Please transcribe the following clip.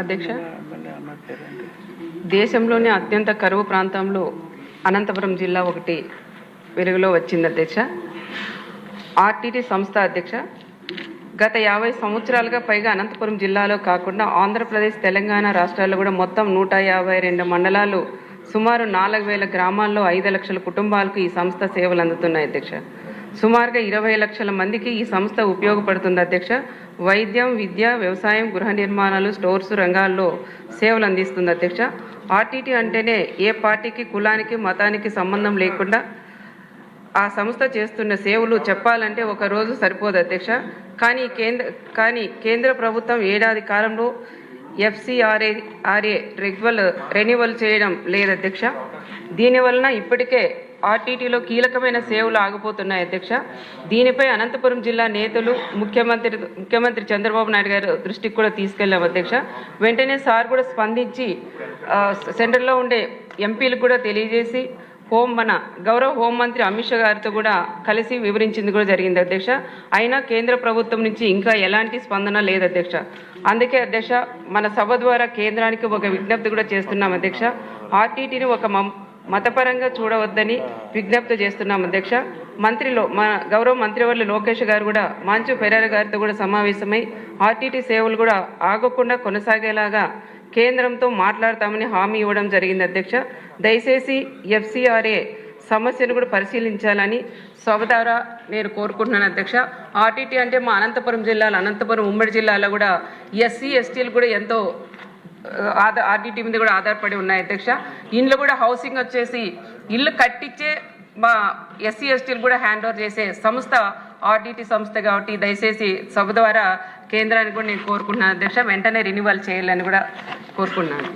అధ్యక్ష? దేశంలోనే అత్యంత కరువు ప్రాంతంలో అనంతపురం జిల్లా ఒకటి వెలుగులో వచ్చింది అధ్యక్ష. ఆర్టీటీ సంస్థ అధ్యక్ష. గత యాభై సంవత్సరాలుగా పైగా అనంతపురం జిల్లాలో కాకుండా ఆంధ్రప్రదేశ్ తెలంగాణ రాష్ట్రాల్లో కూడా మొత్తం నూట యాభై రెండు మండలాలు సుమారు నాలుగు వేల గ్రామాల్లో ఐదు లక్షల కుటుంబాలకు ఈ సంస్థ సేవలు అందుతున్నాయి అధ్యక్ష. సుమారుగా ఇరవై లక్షల మందికి ఈ సంస్థ ఉపయోగపడుతుంది అధ్యక్ష. వైద్యం విద్య వ్యవసాయం గృహ నిర్మాణాలు స్టోర్స్ రంగాల్లో సేవలు అందిస్తుంది అధ్యక్ష. ఆర్టీటీ అంటేనే ఏ పార్టీకి కులానికి మతానికి సంబంధం లేకుండా ఆ సంస్థ చేస్తున్న సేవలు చెప్పాలంటే ఒక రోజు సరిపోదు అధ్యక్ష. కానీ కేంద్ర కానీ కేంద్ర ప్రభుత్వం ఏడాది కాలంలో ఎఫ్సిఆర్ఏ ఆర్ఏ రెగ్యువల్ రెన్యువల్ చేయడం లేదు అధ్యక్ష. దీనివలన ఇప్పటికే ఆర్టీటీలో కీలకమైన సేవలు ఆగిపోతున్నాయి అధ్యక్ష. దీనిపై అనంతపురం జిల్లా నేతలు ముఖ్యమంత్రి ముఖ్యమంత్రి చంద్రబాబు నాయుడు గారు దృష్టికి కూడా తీసుకెళ్ళాం అధ్యక్ష. వెంటనే సార్ కూడా స్పందించి సెంటర్లో ఉండే ఎంపీలకు కూడా తెలియజేసి హోం మన గౌరవ హోంమంత్రి అమిత్ షా గారితో కూడా కలిసి వివరించింది కూడా జరిగింది అధ్యక్ష. అయినా కేంద్ర ప్రభుత్వం నుంచి ఇంకా ఎలాంటి స్పందన లేదు అధ్యక్ష. అందుకే అధ్యక్ష మన సభ ద్వారా కేంద్రానికి ఒక విజ్ఞప్తి కూడా చేస్తున్నాం అధ్యక్ష. ఆర్టీటీని ఒక మం- మతపరంగా చూడవద్దని విజ్ఞప్తి చేస్తున్నాం అధ్యక్ష. మంత్రిలో మన గౌరవ మంత్రివర్యులు లోకేష్ గారు కూడా మంచు పెరార గారితో కూడా సమావేశమై ఆర్టీటీ సేవలు కూడా ఆగకుండా కొనసాగేలాగా కేంద్రంతో మాట్లాడతామని హామీ ఇవ్వడం జరిగింది అధ్యక్ష. దయచేసి ఎఫ్సిఆర్ఏ సమస్యను కూడా పరిశీలించాలని ద్వారా నేను కోరుకుంటున్నాను అధ్యక్ష. ఆర్టీటీ అంటే మా అనంతపురం జిల్లాలో అనంతపురం ఉమ్మడి జిల్లాలో కూడా ఎస్సీ ఎస్టీలు కూడా ఎంతో ఆధార్ ఆర్టీటీ మీద కూడా ఆధారపడి ఉన్నాయి అధ్యక్ష. ఇండ్లు కూడా హౌసింగ్ వచ్చేసి ఇల్లు కట్టించే మా ఎస్సీ ఎస్టీలు కూడా హ్యాండ్ ఓవర్ చేసే సంస్థ ఆర్టీటీ సంస్థ కాబట్టి దయచేసి సభ ద్వారా కేంద్రానికి కూడా నేను కోరుకుంటున్నాను అధ్యక్ష. వెంటనే రినివల్ చేయాలని కూడా కోరుకున్నాను